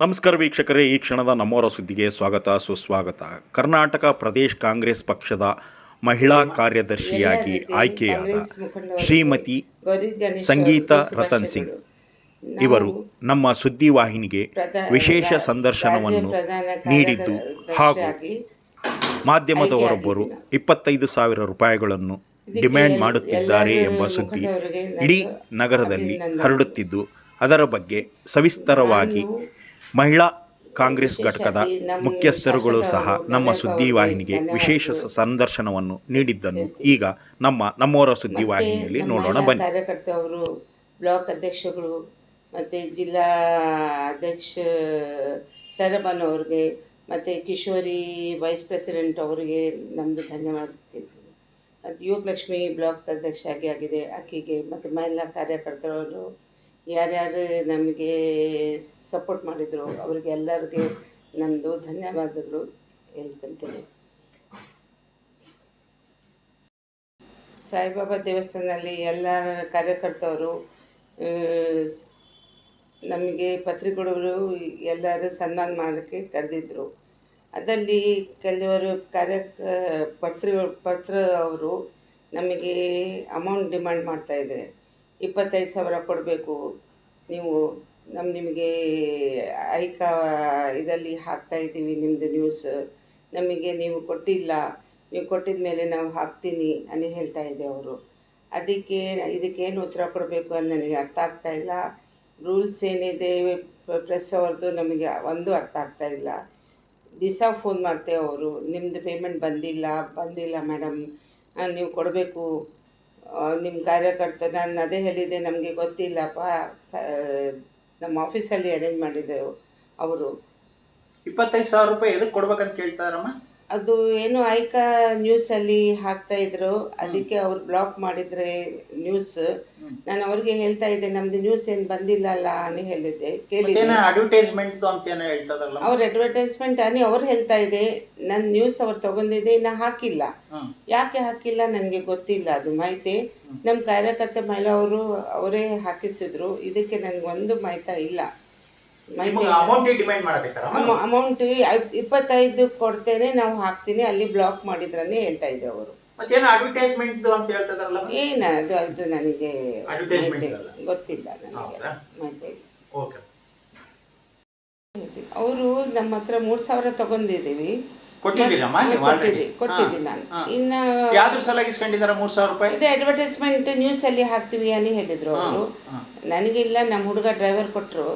ನಮಸ್ಕಾರ ವೀಕ್ಷಕರೇ ಈ ಕ್ಷಣದ ನಮ್ಮವರ ಸುದ್ದಿಗೆ ಸ್ವಾಗತ ಸುಸ್ವಾಗತ. ಕರ್ನಾಟಕ ಪ್ರದೇಶ್ ಕಾಂಗ್ರೆಸ್ ಪಕ್ಷದ ಮಹಿಳಾ ಕಾರ್ಯದರ್ಶಿಯಾಗಿ ಆಯ್ಕೆಯಾದ ಶ್ರೀಮತಿ ಸಂಗೀತ ರತನ್ ಸಿಂಗ್. ಇವರು ನಮ್ಮ ಸುದ್ದಿವಾಹಿನಿಗೆ ವಿಶೇಷ ಸಂದರ್ಶನವನ್ನು ನೀಡಿದ್ದು ಹಾಗೂ ಮಾಧ್ಯಮದವರೊಬ್ಬರು ಇಪ್ಪತ್ತೈದು ಸಾವಿರ ರೂಪಾಯಿಗಳನ್ನು ಡಿಮ್ಯಾಂಡ್ ಮಾಡುತ್ತಿದ್ದಾರೆ ಎಂಬ ಸುದ್ದಿ ಇಡೀ ನಗರದಲ್ಲಿ ಹರಡುತ್ತಿದ್ದು ಅದರ ಬಗ್ಗೆ ಸವಿಸ್ತರವಾಗಿ ಮಹಿಳಾ ಕಾಂಗ್ರೆಸ್ ಘಟಕದ ಮುಖ್ಯಸ್ಥರುಗಳು ಸಹ ನಮ್ಮ ಸುದ್ದಿವಾಹಿನಿಗೆ ವಿಶೇಷ ಸಂದರ್ಶನವನ್ನು ನೀಡಿದ್ದನ್ನು ಈಗ ನಮ್ಮ ನಮ್ಮವರ ಸುದ್ದಿವಾಹಿನಿಯಲ್ಲಿ ನೋಡೋಣ ಬನ್ನಿ. ಕಾರ್ಯಕರ್ತರು ಬ್ಲಾಕ್ ಅಧ್ಯಕ್ಷಗಳು ಮತ್ತು ಜಿಲ್ಲಾ ಅಧ್ಯಕ್ಷ ಸರಮನ್ ಅವ್ರಿಗೆ ಮತ್ತು ಕಿಶೋರಿ ವೈಸ್ ಪ್ರೆಸಿಡೆಂಟ್ ಅವರಿಗೆ ನಮ್ಮದು ಧನ್ಯವಾದ ಮತ್ತು ಯೋಗಲಕ್ಷ್ಮಿ ಬ್ಲಾಕ್ ಅಧ್ಯಕ್ಷ ಆಗಿ ಆಗಿದೆ. ಆಕೆಗೆ ಮತ್ತು ಮಹಿಳಾ ಕಾರ್ಯಕರ್ತರವರು ಯಾರ್ಯಾರು ನಮಗೆ ಸಪೋರ್ಟ್ ಮಾಡಿದರು ಅವರಿಗೆ ಎಲ್ಲರಿಗೆ ನಮ್ಮದು ಧನ್ಯವಾದಗಳು ಹೇಳ್ಕೊಂತೀನಿ ಸಾಯಿಬಾಬಾ ದೇವಸ್ಥಾನದಲ್ಲಿ ಎಲ್ಲ ಸ್- ನಮಗೆ ಪತ್ರಿಕೆಗಳು ಎಲ್ಲರೂ ಸನ್ಮಾನ ಮಾಡೋಕ್ಕೆ ಕರೆದಿದ್ರು. ಅದರಲ್ಲಿ ಕೆಲವರು ಕಾರ್ಯ ಪತ್ರ ಪತ್ರ ಅವರು ನಮಗೆ ಅಮೌಂಟ್ ಡಿಮ್ಯಾಂಡ್ ಮಾಡ್ತಾಯಿದೆ ಇಪ್ಪತ್ತೈದು ಸಾವಿರ ಕೊಡಬೇಕು. ನೀವು ನಮ್ಮ ನಿಮಗೆ ಐಕ ಇದರಲ್ಲಿ ಹಾಕ್ತಾ ಇದ್ದೀವಿ ನಿಮ್ಮದು ನ್ಯೂಸ್ ನಮಗೆ ನೀವು ಕೊಟ್ಟಿಲ್ಲ. ನೀವು ಕೊಟ್ಟಿದ ಮೇಲೆ ನಾವು ಹಾಕ್ತೀನಿ ಅನಿ ಹೇಳ್ತಾ ಇದ್ದೆ ಅವರು. ಅದಕ್ಕೆ ಇದಕ್ಕೇನು ಉತ್ತರ ಕೊಡಬೇಕು ಅಂತ ನನಗೆ ಅರ್ಥ ಆಗ್ತಾ ಇಲ್ಲ. ರೂಲ್ಸ್ ಏನಿದೆ ಪ್ರೆಸ್ ಅವ್ರದ್ದು ನಮಗೆ ಒಂದು ಅರ್ಥ ಆಗ್ತಾ ಇಲ್ಲ. ದಿಸ ಫೋನ್ ಮಾಡ್ತೇವೆ ಅವರು. ನಿಮ್ಮದು ಪೇಮೆಂಟ್ ಬಂದಿಲ್ಲ. ಬಂದಿಲ್ಲ ಮೇಡಮ್ ನೀವು ಕೊಡಬೇಕು. ನಿಮ್ಮ ಕಾರ್ಯಕರ್ತ ನಾನು ಅದೇ ಹೇಳಿದೆ ನಮಗೆ ಗೊತ್ತಿಲ್ಲಪ್ಪ. ಸ, ನಮ್ಮ ಆಫೀಸಲ್ಲಿ ಅರೇಂಜ್ ಮಾಡಿದ್ದೆವು ಅವರು. ಇಪ್ಪತ್ತೈದು ಸಾವಿರ ರೂಪಾಯಿ ಎದಕ್ಕೆ ಕೊಡ್ಬೇಕಂತ ಕೇಳ್ತಾರಮ್ಮ ಅದು ಏನು ಐಕ ನ್ಯೂಸಲ್ಲಿ ಹಾಕ್ತಾ ಇದ್ರು ಅದಕ್ಕೆ ಅವ್ರು ಬ್ಲಾಕ್ ಮಾಡಿದ್ರೆ ನ್ಯೂಸ್ ನಾನು ಅವ್ರಿಗೆ ಹೇಳ್ತಾ ಇದ್ದೆ ನಮ್ದು ನ್ಯೂಸ್ ಏನು ಬಂದಿಲ್ಲ ಅಲ್ಲ అని ಹೇಳಿದ್ದೆ ಕೇಳಿದ್ದೆ ಮತ್ತೇನ ಅಡ್ವರ್ಟೈಸ್ಮೆಂಟ್ ಅಂತ ಏನೋ ಹೇಳ್ತದಲ್ಲ ಅವ್ರ ಅಡ್ವರ್ಟೈಸ್ಮೆಂಟ್ అని ಅವ್ರು ಹೇಳ್ತಾ ಇದೆ ನನ್ನ ನ್ಯೂಸ್ ಅವ್ರು ತಗೊಂಡಿದ್ದೆ ಇನ್ನು ಹಾಕಿಲ್ಲ ಹ್ಮ್. ಯಾಕೆ ಹಾಕಿಲ್ಲ ನನಗೆ ಗೊತ್ತಿಲ್ಲ ಅದು ಮಾಹಿತಿ ನಮ್ಮ ಕಾರ್ಯಕರ್ತ ಮೇಲೆ ಅವರು ಅವರೇ ಹಾಕಿಸಿದ್ರು ಇದಕ್ಕೆ ನನಗೆ ಒಂದು ಮಾಹಿತಿ ಇಲ್ಲ ಮಾಹಿತಿ ಅಮೌಂಟ್ ಡಿಮ್ಯಾಂಡ್ ಮಾಡಬೇಕಾರಮ್ಮ ಅಮೌಂಟ್ ಇಪ್ಪತ್ತೈದು ಕೊಡ್ತೇನೆ ನಾವು ಹಾಕ್ತೀನಿ ಅಲ್ಲಿ ಬ್ಲಾಕ್ ಮಾಡಿದ್ರನೇ ಹೇಳ್ತಾ ಇದ್ರು ಅವರು. ಮತ್ತೇನೋ ಅಡ್ವರ್ಟೈಸ್ಮೆಂಟ್ ಅಂತ ಹೇಳ್ತದಲ್ಲ ಏನು ಅದು ಅದು ನನಗೆ ಅಲ್ಲ. ಗೊತ್ತಿಲ್ಲ ನನಗೆ. ಹೌದಾ? ಓಕೆ. ಅವರು ನಮ್ಮ ಹತ್ರ ಮೂರು ಸಾವಿರ ತಗೊಂಡಿದ್ದೀವಿ. ಕೊಟ್ಟಿದ್ದೀನಿ ನಾನು. ಇನ್ನು ಯಾವ್ದ್ರ ಸಲ ಇಸ್ಕೊಂಡಿದಾರ ಮೂರ್ ಸಾವಿರ ರೂಪಾಯಿ? ಇದೆ ಅಡ್ವರ್ಟೈಸ್ಮೆಂಟ್ ನ್ಯೂಸಲ್ಲಿ ಹಾಕ್ತೀವಿ ಅನಿ ಹೇಳಿದ್ರು ಅವರು. ಹಾ. ನನಗಿಲ್ಲ ನಮ್ಮ ಹುಡುಗ ಡ್ರೈವರ್ ಕೊಟ್ಟರು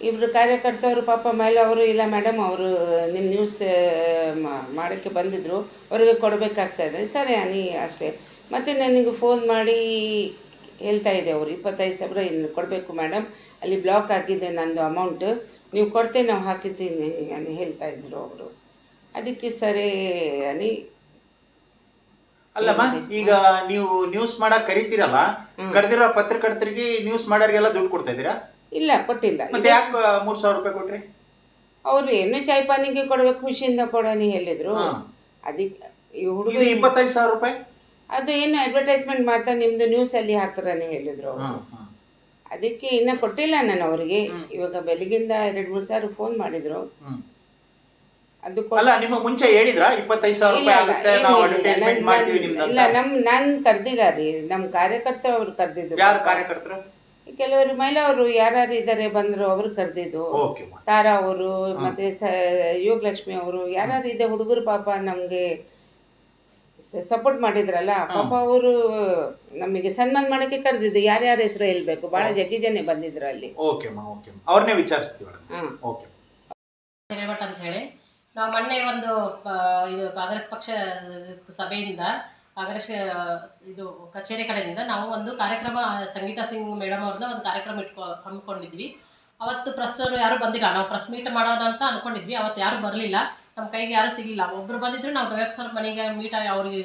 ಹಾ ಇಬ್ರು ಕಾರ್ಯಕರ್ತರು ಪಾಪ ಮೇಲೆ ಅವರು ಇಲ್ಲ ಮೇಡಮ್ ಅವರು ನಿಮ್ಮ ನ್ಯೂಸ್ ಮಾಡೋಕ್ಕೆ ಬಂದಿದ್ದರು ಅವರಿಗೆ ಕೊಡಬೇಕಾಗ್ತಾಯಿದೆ ಸರಿ ಅನಿ ಅಷ್ಟೇ. ಮತ್ತು ನನಗೆ ಫೋನ್ ಮಾಡಿ ಹೇಳ್ತಾ ಇದೆ ಅವರು ಇಪ್ಪತ್ತೈದು ಸಾವಿರ ಇನ್ನು ಕೊಡಬೇಕು ಮೇಡಮ್ ಅಲ್ಲಿ ಬ್ಲಾಕ್ ಆಗಿದೆ ನಂದು ಅಮೌಂಟ್ ನೀವು ಕೊಡ್ತೇನೆ ನಾವು ಹಾಕಿದ್ದೀನಿ ಅನಿ ಹೇಳ್ತಾ ಇದ್ರು ಅವರು. ಅದಕ್ಕೆ ಸರಿ ಅನಿ. ಅಲ್ಲಮ್ಮ ಈಗ ನೀವು ನ್ಯೂಸ್ ಮಾಡಕ್ ಕರಿತೀರಲ್ಲ ಕರೆದಿರೋ ಪತ್ರಕರ್ತರಿಗೆ ನ್ಯೂಸ್ ಮಾಡೋರಿಗೆಲ್ಲ ದುಡ್ಡು ಕೊಡ್ತಾ ಇದೀರಾ ಇಲ್ಲ ಕೊಟ್ಟಿಲ್ಲ. ಮತ್ತೆ ಯಾಕೆ ಮೂರ್ ಸಾವಿರ ರೂಪಾಯಿ ಕೊಟ್ರಿ? ಅವರು ಏನು ಚಾಯ್ ಪಾನಿಗೆ ಕೊಡಬೇಕು ಖುಷಿಯಿಂದ ಕೊಡೋನಿ ಹೇಳಿದ್ರು. ಅದಕ್ಕೆ ಈ ಹುಡುಗ ಇದು ಇಪ್ಪತ್ತೈದು ಸಾವಿರ ರೂಪಾಯಿ? ಅದು ಏನು ಅಡ್ವರ್ಟೈಸ್ಮೆಂಟ್ ಮಾಡ್ತಾ ನ್ಯೂಸ್ ಅಲ್ಲಿ ಹಾಕ್ತಾರನೆ ಹೇಳಿದ್ರು ಅವರು. ಹಾ, ಹಾ. ಅದಕ್ಕೆ ಇನ್ನ ಕೊಟ್ಟಿಲ್ಲ ನಾನು ಅವರಿಗೆ. ಇವಾಗ ಬೆಳಗಿಂದ ಎರಡು ಮೂರು ಸಾವಿರ ಫೋನ್ ಮಾಡಿದ್ರು. ಹ್ಮ್. ಅದು ಅಲ್ಲ ನಿಮ್ಮ ಮುಂಚೆ ಹೇಳಿದ್ರಾ? ಇಪ್ಪತ್ತೈದು ಸಾವಿರ ಇಲ್ಲ, ರೂಪಾಯಿ ಇಲ್ಲ, ಆಗುತ್ತೆ ಏನು ನಾವು ಅಡ್ವರ್ಟೈಸ್ಮೆಂಟ್ ನನ್- ಮಾಡ್ತೀವಿ ನನ್- ನಿಮ್ದು ಇಲ್ಲ ನಮ್ ನಾನ್ ಕರ್ದಿಲ್ಲ ರೀ. ನಮ್ ಕಾರ್ಯಕರ್ತರು ಅವ್ರು ಕರ್ದಿದ್ರು ಯಾರು ಕಾರ್ಯಕರ್ತರು? ಕೆಲವರು ಮಹಿಳೆಯವರು ಯಾರ್ಯಾರು ಇದ್ದಾರೆ ಬಂದ್ರು ಅವರು ಕರೆದಿದ್ದು. ಓಕೆ ತಾರಾ ಅವರು ಮತ್ತೆ ಸ ಯೋಗಲಕ್ಷ್ಮಿ ಅವರು ಯಾರ್ಯಾರು ಇದೆ ಹುಡುಗರು ಪಾಪ ನಮಗೆ ಸಪೋರ್ಟ್ ಮಾಡಿದ್ರಲ್ಲ ಪಾಪ ಅವರು ನಮಗೆ ಸನ್ಮಾನ ಮಾಡಕ್ಕೆ ಕರೆದಿದ್ದು. ಯಾರ್ಯಾರ ಹೆಸರು ಹೇಳ್ಬೇಕು? ಬಹಳ ಜಗ್ಗಿ ಜನ ಬಂದಿದ್ರು ಅಲ್ಲಿ. ಓಕೆ ಅಮ್ಮ ಓಕೆ ಅವ್ರನ್ನೇ ವಿಚಾರಿಸ್ತೀವಿ ಹಾಂ ಓಕೆ ಹಿರೇಮಠ ಅಂತ ಹೇಳಿ ನಾವು ಮೊನ್ನೆ ಒಂದು ಪ- ಇದು ಕಾಂಗ್ರೆಸ್ ಪಕ್ಷ ಸಭೆಯಿಂದ ಕಾಂಗ್ರೆಸ್ ಆ, ಇದು ಕಚೇರಿ ಕಡೆಯಿಂದ ನಾವು ಒಂದು ಕಾರ್ಯಕ್ರಮ ಸಂಗೀತಾ ಸಿಂಗ್ ಮೇಡಮ್ ಅವ್ರನ್ನ ಒಂದು ಕಾರ್ಯಕ್ರಮ ಇಟ್ಕೊ ಹಮ್ಮಿಕೊಂಡಿದ್ವಿ. ಅವತ್ತು ಪ್ರೆಸ್ ಯಾರು ಬಂದಿಲ್ಲ. ನಾವು ಪ್ರೆಸ್ ಮೀಟ್ ಮಾಡೋಣ ಅಂತ ಅನ್ಕೊಂಡಿದ್ವಿ. ಅವತ್ತು ಯಾರು ಬರಲಿಲ್ಲ. ನಮ್ಮ ಕೈಗೆ ಯಾರು ಸಿಗಲಿಲ್ಲ. ಒಬ್ರು ಬಂದಿದ್ರು ನಾವು ಗವೇಪ್ ಸರ್ ಮನೆಗೆ ಮೀಟ್ ಆಗಿ ಅವ್ರಿಗೆ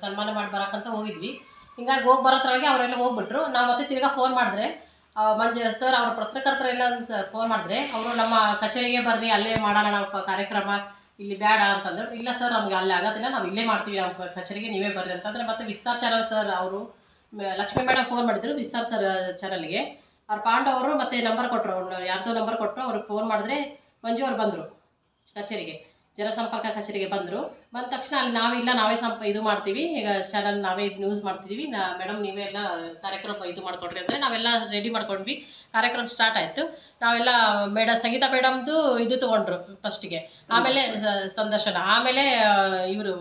ಸನ್ಮಾನ ಮಾಡಿ ಬರೋಕ್ಕಂತ ಹೋಗಿದ್ವಿ. ಹಿಂಗಾಗಿ ಹೋಗಿ ಬರೋದ್ರೊಳಗೆ ಅವರೆಲ್ಲ ಹೋಗ್ಬಿಟ್ರು. ನಾವು ಮತ್ತೆ ತಿರ್ಗಾ ಫೋನ್ ಮಾಡಿದ್ರೆ ಮಂಜು ಸರ್ ಅವ್ರ ಪತ್ರಕರ್ತರೆಲ್ಲ ಫೋನ್ ಮಾಡಿದ್ರೆ ಅವರು ನಮ್ಮ ಕಚೇರಿಗೆ ಬರ್ರಿ ಅಲ್ಲೇ ಮಾಡೋಣ ನಾವು ಕಾರ್ಯಕ್ರಮ. ಇಲ್ಲಿ ಬೇಡ ಅಂತಂದ್ರು, ಇಲ್ಲ ಸರ್ ನಮ್ಗೆ ಅಲ್ಲಿ ಆಗೋದಿಲ್ಲ, ನಾವು ಇಲ್ಲೇ ಮಾಡ್ತೀವಿ ಕ- ಕಚೇರಿಗೆ ನೀವೇ ಬರ್ರಿ ಅಂತಂದ್ರೆ, ಮತ್ತೆ ವಿಸ್ತಾರ್ ಚಾನಲ್ ಸರ್ ಅವರು ಲಕ್ಷ್ಮೀ ಮೇಡಮ್ ಫೋನ್ ಮಾಡಿದ್ರು, ವಿಸ್ತಾರ್ ಸರ್ ಚಾನಲ್ಗೆ ಅವ್ರ ಪಾಂಡವರು ಮತ್ತೆ ನಂಬರ್ ಕೊಟ್ಟರು ಅವ್ರು ಯಾರ್ದೋ ನಂಬರ್ ಕೊಟ್ಟರು ಅವ್ರಿಗೆ ಫೋನ್ ಮಾಡಿದ್ರೆ ಮಂಜು ಅವ್ರು ಬಂದರು ಕಚೇರಿಗೆ. ಜನಸಂಪರ್ಕ ಕಚೇರಿಗೆ ಬಂದರು. ಬಂದ ತಕ್ಷಣ ಅಲ್ಲಿ ನಾವಿಲ್ಲ ನಾವೇ ಸಂಪ ಇದು ಮಾಡ್ತೀವಿ. ಈಗ ಚಾನಲ್ ನಾವೇ ಇದು ನ್ಯೂಸ್ ಮಾಡ್ತಿದ್ದೀವಿ ನಾ ಮೇಡಮ್ ನೀವೇ ಎಲ್ಲ ಕಾರ್ಯಕ್ರಮ ಇದು ಮಾಡಿಕೊಡ್ರಿ ಅಂದರೆ ನಾವೆಲ್ಲ ರೆಡಿ ಮಾಡ್ಕೊಂಡ್ವಿ. ಕಾರ್ಯಕ್ರಮ ಸ್ಟಾರ್ಟ್ ಆಯಿತು. ನಾವೆಲ್ಲ ಮೇಡ ಸಂಗೀತ ಮೇಡಮ್ದು ಇದು ತೊಗೊಂಡ್ರು ಫಸ್ಟಿಗೆ ಆಮೇಲೆ ಸಂದರ್ಶನ. ಆಮೇಲೆ ಇವರು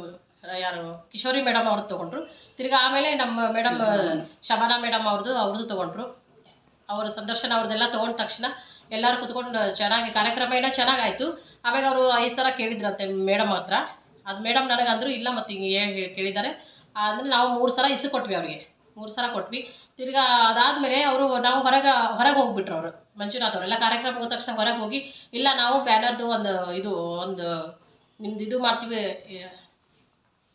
ಯಾರು ಕಿಶೋರಿ ಮೇಡಮ್ ಅವ್ರದ್ದು ತೊಗೊಂಡ್ರು. ತಿರ್ಗಿ ಆಮೇಲೆ ನಮ್ಮ ಮೇಡಮ್ ಶಬಾನಾ ಮೇಡಮ್ ಅವ್ರದ್ದು ಅವ್ರದ್ದು ತೊಗೊಂಡ್ರು. ಅವರು ಸಂದರ್ಶನ ಅವ್ರದ್ದೆಲ್ಲ ತೊಗೊಂಡ ತಕ್ಷಣ ಎಲ್ಲರೂ ಕುತ್ಕೊಂಡು ಚೆನ್ನಾಗಿ ಕಾರ್ಯಕ್ರಮ ಎಲ್ಲ ಚೆನ್ನಾಗಾಯಿತು. ಆಮೇಲೆ ಅವರು ಐದು ಸಲ ಕೇಳಿದ್ರಂತೆ ಮೇಡಮ್ ಹತ್ರ. ಅದು ಮೇಡಮ್ ನನಗೆ ಅಂದರು ಇಲ್ಲ ಮತ್ತು ಹಿಂಗೆ ಹೇಳಿ ಕೇಳಿದ್ದಾರೆ. ಅಂದರೆ ನಾವು ಮೂರು ಸಲ ಇಸು ಕೊಟ್ವಿ ಅವ್ರಿಗೆ. ಮೂರು ಸಲ ಕೊಟ್ವಿ. ತಿರ್ಗಾ ಅದಾದಮೇಲೆ ಅವರು ನಾವು ಹೊರಗೆ ಹೊರಗೆ ಹೋಗ್ಬಿಟ್ರು ಅವರು. ಮಂಜುನಾಥ್ ಅವರೆಲ್ಲ ಕಾರ್ಯಕ್ರಮ ಹೋದ ತಕ್ಷಣ ಹೊರಗೆ ಹೋಗಿ ಇಲ್ಲ ನಾವು ಬ್ಯಾನರ್ದು ಒಂದು ಇದು ಒಂದು ನಿಮ್ದು ಇದು ಮಾಡ್ತೀವಿ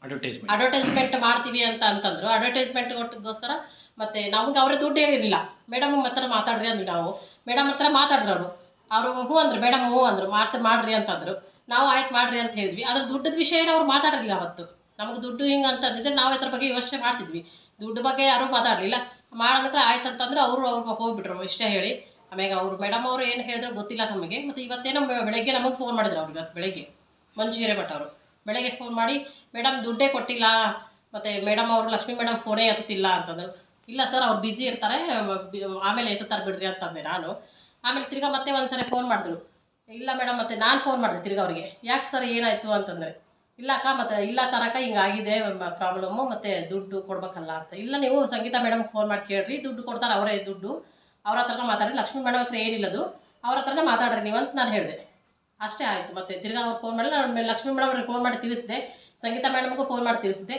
ಅಡ್ವರ್ಟೈಸ್ಮೆಂಟ್ ಅಡ್ವರ್ಟೈಸ್ಮೆಂಟ್ ಮಾಡ್ತೀವಿ ಅಂತ ಅಂತಂದರು. ಅಡ್ವರ್ಟೈಸ್ಮೆಂಟ್ ಕೊಟ್ಟಿದ್ದೋಸ್ಕರ ಮತ್ತು ನಮಗೆ ಅವರೇ ದುಡ್ಡು ಹೇಳಿರಲಿಲ್ಲ ಮೇಡಮ್ ಮತ್ತೆ ಮಾತಾಡ್ರಿ ಅಂದ್ವಿ ನಾವು. ಮೇಡಮ್ ಹತ್ರ ಮಾತಾಡಿದ್ರು ಅವರು. ಅವರು ಹ್ಞೂ ಅಂದರು, ಮೇಡಮ್ ಹ್ಞೂ ಅಂದರು ಮಾಡ್ತಾ ಮಾಡ್ರಿ ಅಂತಂದರು. ನಾವು ಆಯ್ತು ಮಾಡ್ರಿ ಅಂತ ಹೇಳಿದ್ವಿ. ಅದ್ರ ದುಡ್ಡದ ವಿಷಯ ಏನು ಅವ್ರು ಮಾತಾಡಲಿಲ್ಲ ಅವತ್ತು. ನಮಗೆ ದುಡ್ಡು ಹಿಂಗೆ ಅಂತಂದಿದ್ರೆ ನಾವು ಇದ್ರ ಬಗ್ಗೆ ಯೋಚನೆ ಮಾಡ್ತಿದ್ವಿ. ದುಡ್ಡು ಬಗ್ಗೆ ಯಾರೂ ಮಾತಾಡಲಿಲ್ಲ. ಮಾಡೋದಕ್ಕೆ ಆಯ್ತು ಅಂತಂದ್ರೆ ಅವರು ಅವ್ರು ಹೋಗ್ಬಿಟ್ರು ಇಷ್ಟೇ ಹೇಳಿ. ಆಮೇಲೆ ಅವರು, ಮೇಡಮ್ ಅವರು ಏನು ಹೇಳಿದ್ರು ಗೊತ್ತಿಲ್ಲ ನಮಗೆ. ಮತ್ತು ಇವತ್ತೇನೋ ಬೆಳಗ್ಗೆ ನಮಗೆ ಫೋನ್ ಮಾಡಿದ್ರು ಅವ್ರು ಇವತ್ತು ಬೆಳಗ್ಗೆ. ಮಂಜು ಹಿರೇಮಠ ಅವರು. ಬೆಳಗ್ಗೆ ಫೋನ್ ಮಾಡಿ, ಮೇಡಮ್, ದುಡ್ಡೇ ಕೊಟ್ಟಿಲ್ಲ. ಮತ್ತು ಮೇಡಮ್ ಅವರು, ಲಕ್ಷ್ಮೀ ಮೇಡಮ್ ಫೋನೇ ಎತ್ತುತ್ತಿಲ್ಲ ಅಂತಂದರು. ಇಲ್ಲ ಸರ್, ಅವ್ರು ಬಿಜಿ ಇರ್ತಾರೆ. ಆಮೇಲೆ ಎತ್ತುತ್ತಾರೆ ಬಿಡ್ರಿ ಅಂತಂದೆ ನಾನು. ಆಮೇಲೆ ತಿರ್ಗಾ ಮತ್ತೆ ಒಂದ್ಸರಿ ಫೋನ್ ಮಾಡಿದ್ರು. ಇಲ್ಲ ಮೇಡಮ್ ಮತ್ತೆ ನಾನು ಫೋನ್ ಮಾಡಿದೆ ತಿರ್ಗಾ ಅವ್ರಿಗೆ. ಯಾಕೆ ಸರ್ ಏನಾಯಿತು ಅಂತಂದರೆ, ಇಲ್ಲ ಅಕ್ಕ, ಮತ್ತೆ ಇಲ್ಲ ತರಕ ಹಿಂಗಾಗಿದೆ ಪ್ರಾಬ್ಲಮ್ಮು ಮತ್ತು ದುಡ್ಡು ಕೊಡ್ಬೇಕಲ್ಲ ಅಂತ. ಇಲ್ಲ ನೀವು ಸಂಗೀತ ಮೇಡಮ್ಗೆ ಫೋನ್ ಮಾಡಿ ಕೇಳ್ರಿ. ದುಡ್ಡು ಕೊಡ್ತಾರೆ ಅವರೇ ದುಡ್ಡು. ಅವ್ರ ಹತ್ರನೇ ಮಾತಾಡ್ರಿ. ಲಕ್ಷ್ಮೀ ಮೇಡಮ್ ಹತ್ರ ಏನಿಲ್ಲದು ಅವ್ರ ಹತ್ರನೇ ಮಾತಾಡ್ರಿ ನೀವು ಅಂತ ನಾನು ಹೇಳಿದೆ. ಅಷ್ಟೇ ಆಯಿತು ಮತ್ತೆ ತಿರ್ಗಾ ಅವ್ರು ಫೋನ್ ಮಾಡಿಲ್ಲ ನಾನು ಲಕ್ಷ್ಮೀ ಮೇಡಮ್ ಅವ್ರಿಗೆ ಫೋನ್ ಮಾಡಿ ತಿಳಿಸಿದೆ. ಸಂಗೀತ ಮೇಡಮ್ಗೂ ಫೋನ್ ಮಾಡಿ ತಿಳಿಸಿದೆ.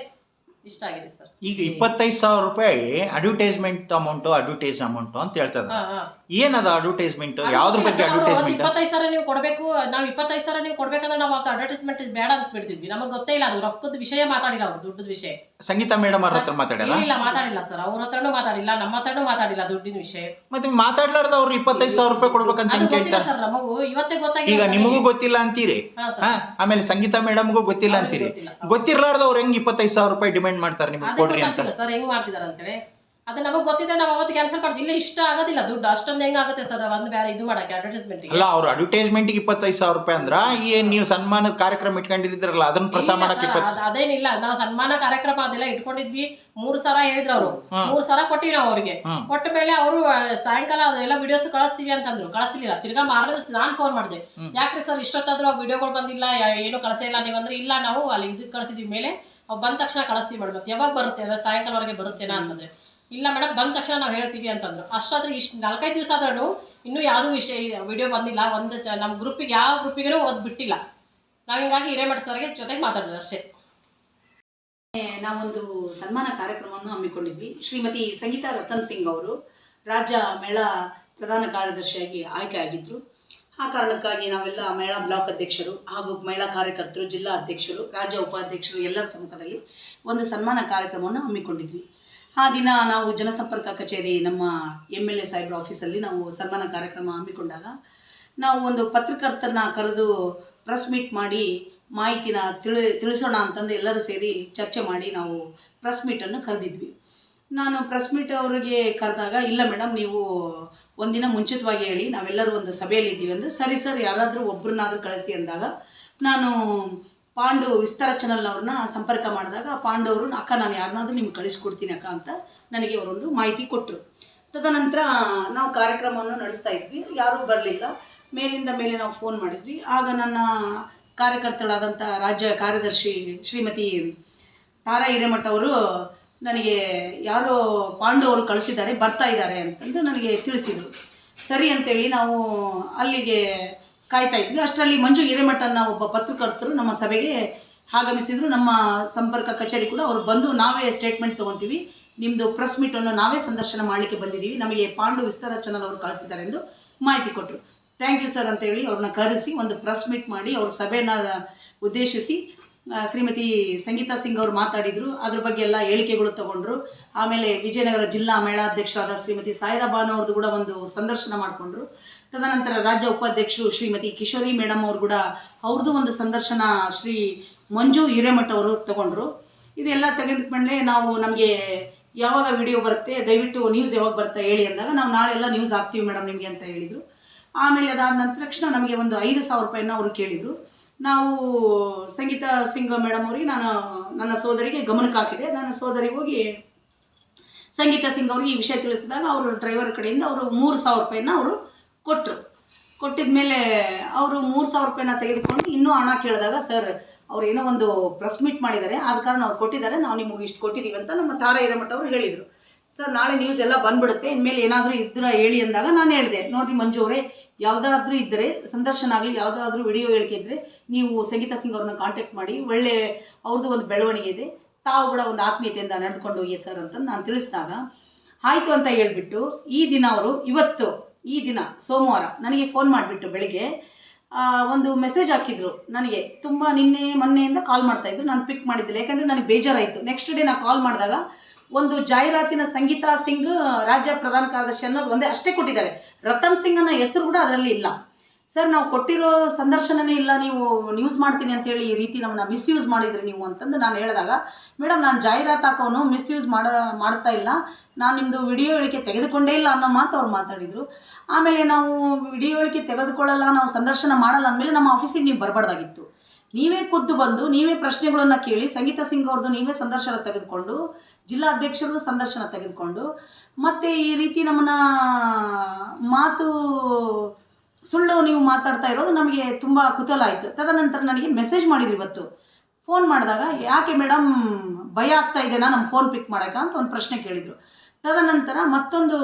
ಇಷ್ಟ ಆಗಿದೆ ಸರ್. ಈಗ ಇಪ್ಪತ್ತೈದು ಸಾವಿರ ರೂಪಾಯಿ ಅಡ್ವರ್ಟೈಸ್ಮೆಂಟ್ ಅಮೌಂಟ್ ಅಡ್ವರ್ಟೈಸ್ ಅಮೌಂಟ್ ಅಂತ ಹೇಳ್ತದ ಹಾಂ ಹಾಂ. ಏನದ ಅಡ್ವರ್ಟೈಸ್ಮೆಂಟ್ ಯಾವ್ದ್ರ ಬಗ್ಗೆ ಅಡ್ವರ್ಟೈಸ್ಮೆಂಟ್ ಇಪ್ಪತ್ತೈದು ಸಾವಿರ ನೀವು ಕೊಡಬೇಕು ನಾವು ಇಪ್ಪತ್ತೈದು ಸಾವಿರ ನೀವು ಕೊಡಬೇಕಂದ್ರೆ ನಾವು ಅವತ್ತು ಅಡ್ವರ್ಟೈಸ್ಮೆಂಟ್ ಬೇಡ ಅಂತ ಬಿಡ್ತಿದ್ವಿ. ನಮಗೆ ಗೊತ್ತೇ ಇಲ್ಲ ಅದು ರೊಕ್ಕದ ವಿಷಯ ಮಾತಾಡಿಲ್ಲ ಅವ್ರು ದುಡ್ಡದ ವಿಷಯ. ಸಂಗೀತ ಮೇಡಮ್ ಅವ್ರ ಹತ್ರ ಮಾತಾಡಿಲ್ಲ ಇಲ್ಲ ಮಾತಾಡಿಲ್ಲ ಸರ್. ಅವ್ರ ಹತ್ರನೂ ಮಾತಾಡಿಲ್ಲ ನಮ್ಮ ಹತ್ರನೂ ಮಾತಾಡಿಲ್ಲ ದುಡ್ಡಿನ ವಿಷಯ. ಮತ್ತೆ ಮಾತಾಡ್ಲಾರ್ದ ಅವ್ರು ಇಪ್ಪತ್ತೈದು ಸಾವಿರ ರೂಪಾಯಿ ಕೊಡ್ಬೇಕಂತ ಹೆಂಗ್ ಕೇಳ್ತಾರೆ? ಸರ್ ನಮಗೂ ಇವತ್ತೇ ಈಗ ಗೊತ್ತಾಗಿದೆ ನಿಮಗೂ. ಗೊತ್ತಿಲ್ಲ ಅಂತೀರಿ? ಆಮೇಲೆ ಸಂಗೀತ ಮೇಡಮ್ಗೂ ಗೊತ್ತಿಲ್ಲ ಅಂತೀರಿ. ಗೊತ್ತಿರ್ಲಾರ್ದ ಅವ್ರು ಹೆಂಗ್ ಇಪ್ಪತ್ತೈದು ಸಾವಿರ ರೂಪಾಯಿ ಡಿಮ್ಯಾಂಡ್ ಮಾಡ್ತಾರೆ ನಿಮ್ಗೆ ಕೊಡ್ರಿ ಅಂತ? ಸರ್ ಹೆಂಗ್ ಮಾಡ್ತಿದಾರೆ ಅಂತೇಳಿ ಅದು ನಮಗೆ ಗೊತ್ತಿದೆ ನಾವು ಅವತ್ತು ಕ್ಯಾನ್ಸಲ್ ಮಾಡ್ತೀವಿ ಇಲ್ಲ ಇಷ್ಟ ಆಗೋದಿಲ್ಲ ದುಡ್ಡು. ಅಷ್ಟೊಂದು ಹೆಂಗಾಗುತ್ತೆ ಸರ್? ಒಂದು ಬೇರೆ ಇದು ಮಾಡಕ್ಕೆ ಅಡ್ವರ್ಟೈಸ್ಮೆಂಟ್ ಅಲ್ಲ ಅವ್ರು ಅಡ್ವರ್ಟೈಸ್ಮೆಂಟ್ಗೆ ಇಪ್ಪತ್ತೈದು ಸಾವಿರ ರೂಪಾಯಿ ಅಂದ್ರ ಏನ್ ನೀವು ಸನ್ಮಾನ ಕಾರ್ಯಕ್ರಮ ಇಟ್ಕೊಂಡಿರಿದ್ರಲ್ಲ ಅದನ್ನ ಪ್ರಸಾರ ಮಾಡಕ್ಕೆ ಇಪ್ಪತ್ತು ಅದೇನಿಲ್ಲ. ನಾವು ಸನ್ಮಾನ ಕಾರ್ಯಕ್ರಮ ಅದೆಲ್ಲ ಇಟ್ಕೊಂಡಿದ್ವಿ. ಮೂರು ಸಲ ಹೇಳಿದ್ರು ಅವರು. ಮೂರ್ ಸಲ ಕೊಟ್ಟಿವಿ ನಾವು ಅವ್ರಿಗೆ. ಕೊಟ್ಟ ಮೇಲೆ ಅವರು ಸಾಯಂಕಾಲ ಅದೆಲ್ಲ ವಿಡಿಯೋಸ್ ಕಳಿಸ್ತೀವಿ ಅಂತಂದ್ರು. ಕಳಿಸ್ಲಿಲ್ಲ. ತಿರ್ಗಾ ಮಾರನೇ ದಿವಸ ನಾನು ಫೋನ್ ಮಾಡಿದೆ. ಯಾಕ್ರಿ ಸರ್ ಇಷ್ಟೊತ್ತಾದ್ರೂ ಆ ವಿಡಿಯೋಗಳು ಬಂದಿಲ್ಲ ಏನು ಕಳಿಸೇ ಇಲ್ಲ ನೀವು ಅಂದ್ರೆ ಇಲ್ಲ ನಾವು ಅಲ್ಲಿ ಇದಕ್ಕೆ ಕಳಿಸಿದ್ವಿ. ಮೇಲೆ ಅವ್ ಬಂದ ತಕ್ಷಣ ಕಳಿಸ್ತೀವಿ ಮೇಡಮ್. ಯಾವಾಗ ಬರುತ್ತೆ? ಅದ ಸಾಯಂಕಾಲವರೆಗೆ ಬರುತ್ತೇನಾ ಅಂತಂದ್ರೆ. ಇಲ್ಲ ಮೇಡಮ್, ಬಂದ ತಕ್ಷಣ ನಾವು ಹೇಳ್ತೀವಿ ಅಂತಂದ್ರು. ಅಷ್ಟಾದ್ರೆ ಇಷ್ಟು ನಾಲ್ಕೈದು ದಿವಸ ಆದ್ರೂ ಇನ್ನೂ ಯಾವುದೂ ವಿಷಯ ವಿಡಿಯೋ ಬಂದಿಲ್ಲ. ಒಂದು ಚ ನಮ್ಮ ಗ್ರೂಪಿಗೆ ಯಾವ ಗ್ರೂಪಿಗೂ ಓದ್ ಬಿಟ್ಟಿಲ್ಲ. ನಾವು ಹಿಂಗಾಗಿ ಹಿರೇಮಠ ಸರ್ಗೆ ಜೊತೆಗೆ ಮಾತಾಡಿದ್ರು ಅಷ್ಟೇ. ನಾವೊಂದು ಸನ್ಮಾನ ಕಾರ್ಯಕ್ರಮವನ್ನು ಹಮ್ಮಿಕೊಂಡಿದ್ವಿ. ಶ್ರೀಮತಿ ಸಂಗೀತಾ ರತನ್ ಸಿಂಗ್ ಅವರು ರಾಜ್ಯ ಮೇಳ ಪ್ರಧಾನ ಕಾರ್ಯದರ್ಶಿಯಾಗಿ ಆಯ್ಕೆ ಆಗಿದ್ದರು ಆ ಕಾರಣಕ್ಕಾಗಿ ನಾವೆಲ್ಲ ಮೇಳ ಬ್ಲಾಕ್ ಅಧ್ಯಕ್ಷರು ಹಾಗೂ ಮೇಳ ಕಾರ್ಯಕರ್ತರು, ಜಿಲ್ಲಾ ಅಧ್ಯಕ್ಷರು, ರಾಜ್ಯ ಉಪಾಧ್ಯಕ್ಷರು ಎಲ್ಲರ ಸಮ್ಮುಖದಲ್ಲಿ ಒಂದು ಸನ್ಮಾನ ಕಾರ್ಯಕ್ರಮವನ್ನು ಹಮ್ಮಿಕೊಂಡಿದ್ವಿ. ಆ ದಿನ ನಾವು ಜನಸಂಪರ್ಕ ಕಚೇರಿ ನಮ್ಮ ಎಂ ಎಲ್ ಎ ಸಾಹೇಬ್ರ ಆಫೀಸಲ್ಲಿ ನಾವು ಸನ್ಮಾನ ಕಾರ್ಯಕ್ರಮ ಹಮ್ಮಿಕೊಂಡಾಗ ನಾವು ಒಂದು ಪತ್ರಕರ್ತರನ್ನ ಕರೆದು ಪ್ರೆಸ್ ಮೀಟ್ ಮಾಡಿ ಮಾಹಿತಿನ ತಿಳಿ, ತಿಳಿಸೋಣ ಅಂತಂದು ಎಲ್ಲರೂ ಸೇರಿ ಚರ್ಚೆ ಮಾಡಿ ನಾವು ಪ್ರೆಸ್ ಮೀಟನ್ನು ಕರೆದಿದ್ವಿ. ನಾನು ಪ್ರೆಸ್ ಮೀಟ್ ಅವರಿಗೆ ಕರೆದಾಗ, ಇಲ್ಲ ಮೇಡಮ್ ನೀವು ಒಂದಿನ ಮುಂಚಿತವಾಗಿ ಹೇಳಿ, ನಾವೆಲ್ಲರೂ ಒಂದು ಸಭೆಯಲ್ಲಿ ಇದ್ದೀವಿ ಅಂದರೆ ಸರಿ ಸರ್, ಯಾರಾದರೂ ಒಬ್ಬರನ್ನಾದರೂ ಕಳಿಸಿ ಅಂದಾಗ ನಾನು ಪಾಂಡು ವಿಸ್ತಾರ ಚಾನಲ್ ಅವ್ರನ್ನ ಸಂಪರ್ಕ ಮಾಡಿದಾಗ ಪಾಂಡು ಅವರು, ಅಕ್ಕ, ನಾನು ಯಾರನ್ನಾದ್ರೂ ನಿಮ್ಗೆ ಕಳಿಸ್ಕೊಡ್ತೀನಿ ಅಕ್ಕ ಅಂತ ನನಗೆ ಅವರೊಂದು ಮಾಹಿತಿ ಕೊಟ್ಟರು ತದನಂತರ ನಾವು ಕಾರ್ಯಕ್ರಮವನ್ನು ನಡೆಸ್ತಾ ಇದ್ವಿ. ಯಾರೂ ಬರಲಿಲ್ಲ. ಮೇಲಿಂದ ಮೇಲೆ ನಾವು ಫೋನ್ ಮಾಡಿದ್ವಿ. ಆಗ ನನ್ನ ಕಾರ್ಯಕರ್ತಳಾದಂಥ ರಾಜ್ಯ ಕಾರ್ಯದರ್ಶಿ ಶ್ರೀಮತಿ ತಾರಾ ಹಿರೇಮಠ ಅವರು ನನಗೆ, ಯಾರೋ ಪಾಂಡು ಅವರು ಕಳಿಸಿದ್ದಾರೆ, ಬರ್ತಾ ಇದ್ದಾರೆ ಅಂತಂದು ನನಗೆ ತಿಳಿಸಿದರು. ಸರಿ ಅಂತೇಳಿ ನಾವು ಅಲ್ಲಿಗೆ ಕಾಯ್ತಾ ಇದ್ವಿ. ಅಷ್ಟರಲ್ಲಿ ಮಂಜು ಹಿರೇಮಠನ ಒಬ್ಬ ಪತ್ರಕರ್ತರು ನಮ್ಮ ಸಭೆಗೆ ಆಗಮಿಸಿದ್ರು. ನಮ್ಮ ಸಂಪರ್ಕ ಕಚೇರಿ ಕೂಡ ಅವರು ಬಂದು ನಾವೇ ಸ್ಟೇಟ್ಮೆಂಟ್ ತೊಗೊತೀವಿ. ನಿಮ್ಮದು ಪ್ರೆಸ್ ಮೀಟನ್ನು ನಾವೇ ಸಂದರ್ಶನ ಮಾಡಲಿಕ್ಕೆ ಬಂದಿದ್ದೀವಿ. ನಮಗೆ ಪಾಂಡು ವಿಸ್ತಾರ ಚಾನಲ್ ಅವರು ಕಳಿಸಿದ್ದಾರೆ ಎಂದು ಮಾಹಿತಿ ಕೊಟ್ಟರು ಥ್ಯಾಂಕ್ ಯು ಸರ್ ಅಂತೇಳಿ ಅವ್ರನ್ನ ಕರೆಸಿ ಒಂದು ಪ್ರೆಸ್ ಮೀಟ್ ಮಾಡಿ ಅವ್ರ ಸಭೆನ ಉದ್ದೇಶಿಸಿ ಶ್ರೀಮತಿ ಸಂಗೀತಾ ಸಿಂಗ್ ಅವರು ಮಾತಾಡಿದರು. ಅದ್ರ ಬಗ್ಗೆ ಎಲ್ಲ ಹೇಳಿಕೆಗಳು ತಗೊಂಡ್ರು. ಆಮೇಲೆ ವಿಜಯನಗರ ಜಿಲ್ಲಾ ಮೇಳಾಧ್ಯಕ್ಷರಾದ ಶ್ರೀಮತಿ ಸಾಯಿರಾ ಅವ್ರದ್ದು ಕೂಡ ಒಂದು ಸಂದರ್ಶನ ಮಾಡಿಕೊಂಡ್ರು. ತದನಂತರ ರಾಜ್ಯ ಉಪಾಧ್ಯಕ್ಷರು ಶ್ರೀಮತಿ ಕಿಶೋರಿ ಮೇಡಮ್ ಅವರು ಕೂಡ ಅವ್ರದ್ದು ಒಂದು ಸಂದರ್ಶನ ಶ್ರೀ ಮಂಜು ಹಿರೇಮಠ ಅವರು ತಗೊಂಡ್ರು. ಇದೆಲ್ಲ ತೆಗೆದುಕೊಂಡ್ರೆ ನಾವು ನಮಗೆ ಯಾವಾಗ ವಿಡಿಯೋ ಬರುತ್ತೆ, ದಯವಿಟ್ಟು ನ್ಯೂಸ್ ಯಾವಾಗ ಬರುತ್ತೆ ಹೇಳಿ ಅಂದಾಗ ನಾವು ನಾಳೆಲ್ಲ ನ್ಯೂಸ್ ಹಾಕ್ತೀವಿ ಮೇಡಮ್ ನಿಮಗೆ ಅಂತ ಹೇಳಿದರು. ಆಮೇಲೆ ಅದಾದ ನಂತರ ತಕ್ಷಣ ನಮಗೆ ಒಂದು ಐದು ಸಾವಿರ ರೂಪಾಯಿನ ಅವರು ಕೇಳಿದರು. ನಾವು ಸಂಗೀತ ಸಿಂಗ ಮೇಡಮ್ ಅವರಿಗೆ ನಾನು, ನನ್ನ ಸೋದರಿಗೆ ಗಮನಕ್ಕೆ ಹಾಕಿದೆ. ನನ್ನ ಸೋದರಿ ಹೋಗಿ ಸಂಗೀತ ಸಿಂಗ್ ಅವ್ರಿಗೆ ಈ ವಿಷಯ ತಿಳಿಸಿದಾಗ ಅವರು ಡ್ರೈವರ್ ಕಡೆಯಿಂದ ಅವರು ಮೂರು ಸಾವಿರ ರೂಪಾಯಿನ ಅವರು ಕೊಟ್ಟರು ಕೊಟ್ಟಿದ ಮೇಲೆ ಅವರು ಮೂರು ಸಾವಿರ ರೂಪಾಯಿನ ತೆಗೆದುಕೊಂಡು ಇನ್ನೂ ಹಣ ಕೇಳಿದಾಗ, ಸರ್, ಅವ್ರು ಏನೋ ಒಂದು ಪ್ರೆಸ್ ಮೀಟ್ ಮಾಡಿದ್ದಾರೆ. ಆದ ಕಾರಣ ಅವ್ರು ಕೊಟ್ಟಿದ್ದಾರೆ. ನಾವು ನಿಮಗೆ ಇಷ್ಟು ಕೊಟ್ಟಿದ್ದೀವಿ ಅಂತ ನಮ್ಮ ತಾರ ಹಿರೇಮಠ ಅವರು ಹೇಳಿದರು. ಸರ್, ನಾಳೆ ನ್ಯೂಸ್ ಎಲ್ಲ ಬಂದ್ಬಿಡುತ್ತೆ. ಇನ್ಮೇಲೆ ಏನಾದರೂ ಇದ್ರೆ ಹೇಳಿ ಅಂದಾಗ ನಾನು ಹೇಳಿದೆ. ನೋಡಿರಿ ಮಂಜು ಅವರೇ, ಯಾವುದಾದ್ರೂ ಇದ್ದರೆ ಸಂದರ್ಶನ ಆಗಲಿ, ಯಾವುದಾದ್ರೂ ವಿಡಿಯೋ ಹೇಳಿಕೆ ಇದ್ದರೆ ನೀವು ಸಂಗೀತ ಸಿಂಗ್ ಅವ್ರನ್ನ ಕಾಂಟ್ಯಾಕ್ಟ್ ಮಾಡಿ, ಒಳ್ಳೆ ಅವ್ರದ್ದು ಒಂದು ಬೆಳವಣಿಗೆ ಇದೆ. ತಾವು ಕೂಡ ಒಂದು ಆತ್ಮೀಯತೆಯಿಂದ ನಡೆದುಕೊಂಡು ಹೋಗಿ ಸರ್ ಅಂತ ನಾನು ತಿಳಿಸಿದಾಗ, ಆಯಿತು ಅಂತ ಹೇಳಿಬಿಟ್ಟು ಈ ದಿನ ಅವರು, ಇವತ್ತು, ಈ ದಿನ, ಸೋಮವಾರ ನನಗೆ ಫೋನ್ ಮಾಡಿಬಿಟ್ಟು ಬೆಳಿಗ್ಗೆ ಒಂದು ಮೆಸೇಜ್ ಹಾಕಿದ್ರು ನನಗೆ. ತುಂಬ ನಿನ್ನೆ ಮೊನ್ನೆಯಿಂದ ಕಾಲ್ ಮಾಡ್ತಾಯಿದ್ರು ನಾನು ಪಿಕ್ ಮಾಡಿದ್ದಿಲ್ಲ. ಯಾಕಂದರೆ ನನಗೆ ಬೇಜಾರಾಯಿತು. ನೆಕ್ಸ್ಟ್ ಡೇ ನಾನು ಕಾಲ್ ಮಾಡಿದಾಗ ಒಂದು ಜಾಹೀರಾತಿನ ಸಂಗೀತಾ ಸಿಂಗ್, ರಾಜ್ಯ ಪ್ರಧಾನ ಕಾರ್ಯದರ್ಶಿ ಅನ್ನೋದು ಒಂದೇ ಅಷ್ಟೇ ಕೊಟ್ಟಿದ್ದಾರೆ. ರತನ್ ಸಿಂಗ್ ಅನ್ನೋ ಹೆಸರು ಕೂಡ ಅದರಲ್ಲಿ ಇಲ್ಲ. ಸರ್, ನಾವು ಕೊಟ್ಟಿರೋ ಸಂದರ್ಶನನೇ ಇಲ್ಲ. ನೀವು ನ್ಯೂಸ್ ಮಾಡ್ತೀನಿ ಅಂತೇಳಿ ಈ ರೀತಿ ನಮ್ಮನ್ನ ಮಿಸ್ಯೂಸ್ ಮಾಡಿದ್ರಿ ನೀವು ಅಂತಂದು ನಾನು ಹೇಳಿದಾಗ, ಮೇಡಮ್, ನಾನು ಜಾಹೀರಾತು ಹಾಕೋನು ಮಿಸ್ಯೂಸ್ ಮಾಡ, ಮಾಡ್ತಾ ಇಲ್ಲ. ನಾನು ನಿಮ್ಮದು ವಿಡಿಯೋ ಹೇಳಿಕೆ ತೆಗೆದುಕೊಂಡೇ ಇಲ್ಲ ಅನ್ನೋ ಮಾತು ಅವ್ರು ಮಾತಾಡಿದರು. ಆಮೇಲೆ ನಾವು ವಿಡಿಯೋ ಹೇಳಿಕೆ ತೆಗೆದುಕೊಳ್ಳಲ್ಲ, ನಾವು ಸಂದರ್ಶನ ಮಾಡಲ್ಲ ಅಂದಮೇಲೆ ನಮ್ಮ ಆಫೀಸಿಗೆ ನೀವು ಬರಬಾರ್ದಾಗಿತ್ತು. ನೀವೇ ಖುದ್ದು ಬಂದು, ನೀವೇ ಪ್ರಶ್ನೆಗಳನ್ನು ಕೇಳಿ, ಸಂಗೀತ ಸಿಂಗ್ ಅವ್ರದ್ದು ನೀವೇ ಸಂದರ್ಶನ ತೆಗೆದುಕೊಂಡು, ಜಿಲ್ಲಾ ಅಧ್ಯಕ್ಷರದ್ದು ಸಂದರ್ಶನ ತೆಗೆದುಕೊಂಡು, ಮತ್ತು ಈ ರೀತಿ ನಮ್ಮನ್ನ ಮಾತು, ಸುಳ್ಳು ನೀವು ಮಾತಾಡ್ತಾ ಇರೋದು ನಮಗೆ ತುಂಬ ಕುತೂಹಲ ಆಯಿತು. ತದನಂತರ ನನಗೆ ಮೆಸೇಜ್ ಮಾಡಿದ್ರು ಇವತ್ತು. ಫೋನ್ ಮಾಡಿದಾಗ, ಯಾಕೆ ಮೇಡಮ್ ಭಯ ಆಗ್ತಾ ಇದೆನಾ ನಮ್ಮ ಫೋನ್ ಪಿಕ್ ಮಾಡೋಕೆ ಅಂತ ಒಂದು ಪ್ರಶ್ನೆ ಕೇಳಿದರು. ತದನಂತರ ಮತ್ತೊಂದು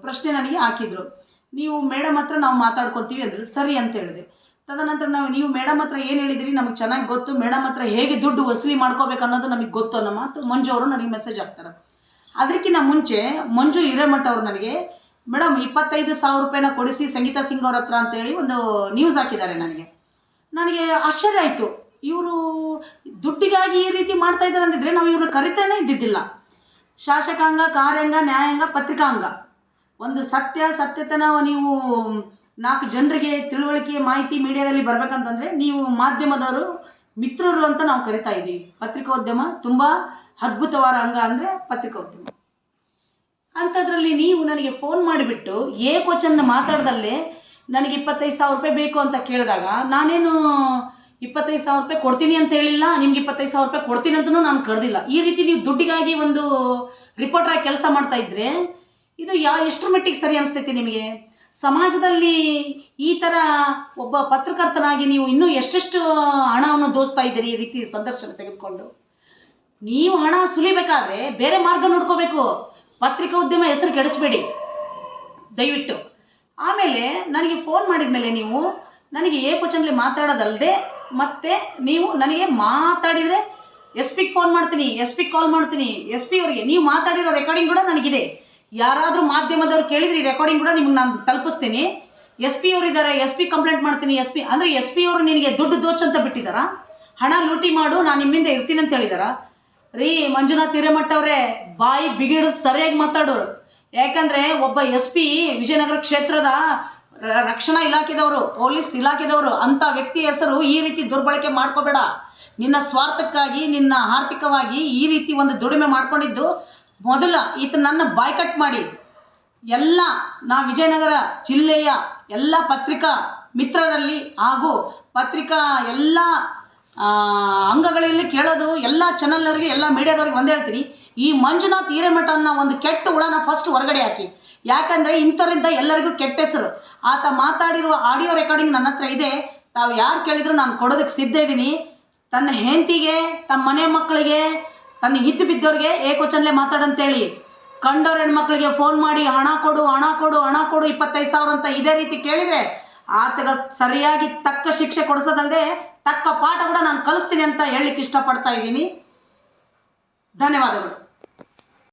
ಪ್ರಶ್ನೆ ನನಗೆ ಹಾಕಿದರು. ನೀವು ಮೇಡಮ್ ಹತ್ರ ನಾವು ಮಾತಾಡ್ಕೊತೀವಿ ಅಂದರು. ಸರಿ ಅಂತ ಹೇಳಿದೆ. ತದನಂತರ ನಾವು ನೀವು ಮೇಡಮ್ ಹತ್ರ ಏನು ಹೇಳಿದಿರಿ ನಮಗೆ ಚೆನ್ನಾಗಿ ಗೊತ್ತು. ಮೇಡಮ್ ಹತ್ರ ಹೇಗೆ ದುಡ್ಡು ವಸೂಲಿ ಮಾಡ್ಕೋಬೇಕು ಅನ್ನೋದು ನಮಗೆ ಗೊತ್ತು ಅನ್ನೋ ಮಾತು ಮಂಜು ಅವರು ನನಗೆ ಮೆಸೇಜ್ ಹಾಕ್ತಾರೆ. ಅದಕ್ಕಿಂತ ಮುಂಚೆ ಮಂಜು ಹಿರೇಮಠ ಅವರು ನನಗೆ, ಮೇಡಮ್, ಇಪ್ಪತ್ತೈದು ಸಾವಿರ ರೂಪಾಯಿನ ಕೊಡಿಸಿ ಸಂಗೀತಾ ಸಿಂಗ್ ಅವ್ರ ಹತ್ರ ಅಂತೇಳಿ ಒಂದು ನ್ಯೂಸ್ ಹಾಕಿದ್ದಾರೆ ನನಗೆ. ನನಗೆ ಆಶ್ಚರ್ಯ ಆಯಿತು. ಇವರು ದುಡ್ಡಿಗಾಗಿ ಈ ರೀತಿ ಮಾಡ್ತಾ ಇದ್ದಾರೆ ಅಂತಿದ್ರೆ ನಾವು ಇವ್ರನ್ನ ಕರಿತಾನೆ ಇದ್ದಿದ್ದಿಲ್ಲ. ಶಾಸಕಾಂಗ, ಕಾರ್ಯಾಂಗ, ನ್ಯಾಯಾಂಗ, ಪತ್ರಿಕಾಂಗ. ಒಂದು ಸತ್ಯ, ಸತ್ಯತನ ನೀವು ನಾಲ್ಕು ಜನರಿಗೆ ತಿಳುವಳಿಕೆ ಮಾಹಿತಿ ಮೀಡಿಯಾದಲ್ಲಿ ಬರಬೇಕಂತಂದರೆ ನೀವು ಮಾಧ್ಯಮದವರು, ಮಿತ್ರರು ಅಂತ ನಾವು ಕರಿತಾ ಇದ್ದೀವಿ. ಪತ್ರಿಕೋದ್ಯಮ ತುಂಬ ಅದ್ಭುತವಾದ ಅಂಗ ಅಂದರೆ ಪತ್ರಿಕೋದ್ಯಮ. ಅಂಥದ್ರಲ್ಲಿ ನೀವು ನನಗೆ ಫೋನ್ ಮಾಡಿಬಿಟ್ಟು ಏ ಕ್ವಶನ್ನ ಮಾತಾಡ್ದಲ್ಲೇ ನನಗೆ ಇಪ್ಪತ್ತೈದು ಸಾವಿರ ರೂಪಾಯಿ ಬೇಕು ಅಂತ ಕೇಳಿದಾಗ ನಾನೇನು ಇಪ್ಪತ್ತೈದು ಸಾವಿರ ರೂಪಾಯಿ ಕೊಡ್ತೀನಿ ಅಂತ ಹೇಳಿಲ್ಲ, ನಿಮ್ಗೆ ಇಪ್ಪತ್ತೈದು ಸಾವಿರ ರೂಪಾಯಿ ಕೊಡ್ತೀನಿ ಅಂತಲೂ ನಾನು ಕರೆದಿಲ್ಲ. ಈ ರೀತಿ ನೀವು ದುಡ್ಡಿಗಾಗಿ ಒಂದು ರಿಪೋರ್ಟ್ರಾಗಿ ಕೆಲಸ ಮಾಡ್ತಾ ಇದ್ರೆ ಇದು ಯಾ, ಎಷ್ಟರ ಮಟ್ಟಿಗೆ ಸರಿ ಅನಿಸ್ತೈತಿ ನಿಮಗೆ? ಸಮಾಜದಲ್ಲಿ ಈ ಥರ ಒಬ್ಬ ಪತ್ರಕರ್ತನಾಗಿ ನೀವು ಇನ್ನೂ ಎಷ್ಟೆಷ್ಟು ಹಣವನ್ನು ದೋಸ್ತಾ ಇದ್ದೀರಿ ಈ ರೀತಿ ಸಂದರ್ಶನ ತೆಗೆದುಕೊಂಡು? ನೀವು ಹಣ ಸುಲಿಬೇಕಾದ್ರೆ ಬೇರೆ ಮಾರ್ಗ ನೋಡ್ಕೋಬೇಕು. ಪತ್ರಿಕಾ ಉದ್ಯಮ ಹೆಸರು ಕೆಡಿಸ್ಬೇಡಿ. ದಯವಿಟ್ಟು. ಆಮೇಲೆ ನನಗೆ ಫೋನ್ ಮಾಡಿದ ಮೇಲೆ ನೀವು ನನಗೆ ಏ ಕ್ವಶನ್ಲಿ ಮಾತಾಡೋದಲ್ಲದೆ ಮತ್ತೆ ನೀವು ನನಗೆ ಮಾತಾಡಿದರೆ ಎಸ್ ಪಿಗೆ ಫೋನ್ ಮಾಡ್ತೀನಿ ಎಸ್ ಪಿಗೆ ಕಾಲ್ ಮಾಡ್ತೀನಿ ಎಸ್ ಪಿ ಅವರಿಗೆ. ನೀವು ಮಾತಾಡಿರೋ ರೆಕಾರ್ಡಿಂಗ್ ಕೂಡ ನನಗಿದೆ. ಯಾರಾದರೂ ಮಾಧ್ಯಮದವ್ರು ಕೇಳಿದ್ರೆ ರೆಕಾರ್ಡಿಂಗ್ ಕೂಡ ನಿಮ್ಗೆ ನಾನು ತಲುಪಿಸ್ತೀನಿ. ಎಸ್ ಪಿ ಅವರು ಇದ್ದಾರೆ ಎಸ್ ಪಿ ಕಂಪ್ಲೇಂಟ್ ಮಾಡ್ತೀನಿ ಎಸ್ ಪಿ ಅಂದರೆ ಎಸ್ ಪಿ ಅವರು ನಿನಗೆ ದುಡ್ಡು ದೋಚ್ ಅಂತ ಬಿಟ್ಟಿದ್ದಾರಾ ಹಣ ಲೂಟಿ ಮಾಡು, ನಾನು ನಿಮ್ಮಿಂದ ಇರ್ತೀನಿ ಅಂತ ಹೇಳಿದಾರ? ರೀ, ಮಂಜುನಾಥ್ ಹಿರೇಮಠ ಅವರೇ, ಬಾಯಿ ಬಿಗಿಡು ಸರಿಯಾಗಿ ಮಾತಾಡೋರು. ಯಾಕಂದರೆ ಒಬ್ಬ ಎಸ್ ಪಿ ವಿಜಯನಗರ ಕ್ಷೇತ್ರದ ರಕ್ಷಣಾ ಇಲಾಖೆದವರು, ಪೊಲೀಸ್ ಇಲಾಖೆದವರು ಅಂಥ ವ್ಯಕ್ತಿ ಹೆಸರು ಈ ರೀತಿ ದುರ್ಬಳಕೆ ಮಾಡ್ಕೋಬೇಡ. ನಿನ್ನ ಸ್ವಾರ್ಥಕ್ಕಾಗಿ, ನಿನ್ನ ಆರ್ಥಿಕವಾಗಿ ಈ ರೀತಿ ಒಂದು ದುಡಿಮೆ ಮಾಡ್ಕೊಂಡಿದ್ದು ಮೊದಲ ಈತ ನನ್ನ ಬಾಯ್ಕಟ್ ಮಾಡಿ. ಎಲ್ಲ, ನಾ ವಿಜಯನಗರ ಜಿಲ್ಲೆಯ ಎಲ್ಲ ಪತ್ರಿಕಾ ಮಿತ್ರರಲ್ಲಿ ಹಾಗೂ ಪತ್ರಿಕಾ ಎಲ್ಲ ಅಂಗಗಳಲ್ಲಿ ಕೇಳೋದು, ಎಲ್ಲ ಚಾನಲ್ನವ್ರಿಗೆ ಎಲ್ಲ ಮೀಡಿಯಾದವ್ರಿಗೆ ಒಂದೇ ಹೇಳ್ತೀನಿ. ಈ ಮಂಜುನಾಥ್ ಹಿರೇಮಠ ಅನ್ನೋ ಒಂದು ಕೆಟ್ಟ ಹುಳನ ಫಸ್ಟ್ ಹೊರಗಡೆ ಹಾಕಿ. ಯಾಕಂದರೆ ಇಂಥವ್ರಿಂದ ಎಲ್ಲರಿಗೂ ಕೆಟ್ಟ ಹೆಸರು. ಆತ ಮಾತಾಡಿರುವ ಆಡಿಯೋ ರೆಕಾರ್ಡಿಂಗ್ ನನ್ನ ಹತ್ರ ಇದೆ. ತಾವು ಯಾರು ಕೇಳಿದ್ರು ನಾನು ಕೊಡೋದಕ್ಕೆ ಸಿದ್ಧ ಇದ್ದೀನಿ ತನ್ನ ಹೆಂಡತಿಗೆ, ತಮ್ಮ ಮನೆ ಮಕ್ಕಳಿಗೆ ತನ್ನ ಇದ್ದು ಬಿದ್ದವ್ರಿಗೆ ಏಕೋಚನ್ಲೆ ಮಾತಾಡಂತೇಳಿ. ಕಂಡೋರ್ ಹೆಣ್ಮಕ್ಳಿಗೆ ಫೋನ್ ಮಾಡಿ, ಹಣ ಕೊಡು ಹಣ ಕೊಡು ಹಣ ಕೊಡು, ಇಪ್ಪತ್ತೈದು ಸಾವಿರ ಅಂತ ಇದೇ ರೀತಿ ಕೇಳಿದರೆ, ಆತಗ ಸರಿಯಾಗಿ ತಕ್ಕ ಶಿಕ್ಷೆ ಕೊಡಿಸೋದಲ್ಲದೆ ತಕ್ಕ ಪಾಠ ಕೂಡ ನಾನು ಕಲಿಸ್ತೀನಿ ಅಂತ ಹೇಳಲಿಕ್ಕೆ ಇಷ್ಟಪಡ್ತಾ ಇದ್ದೀನಿ. ಧನ್ಯವಾದಗಳು.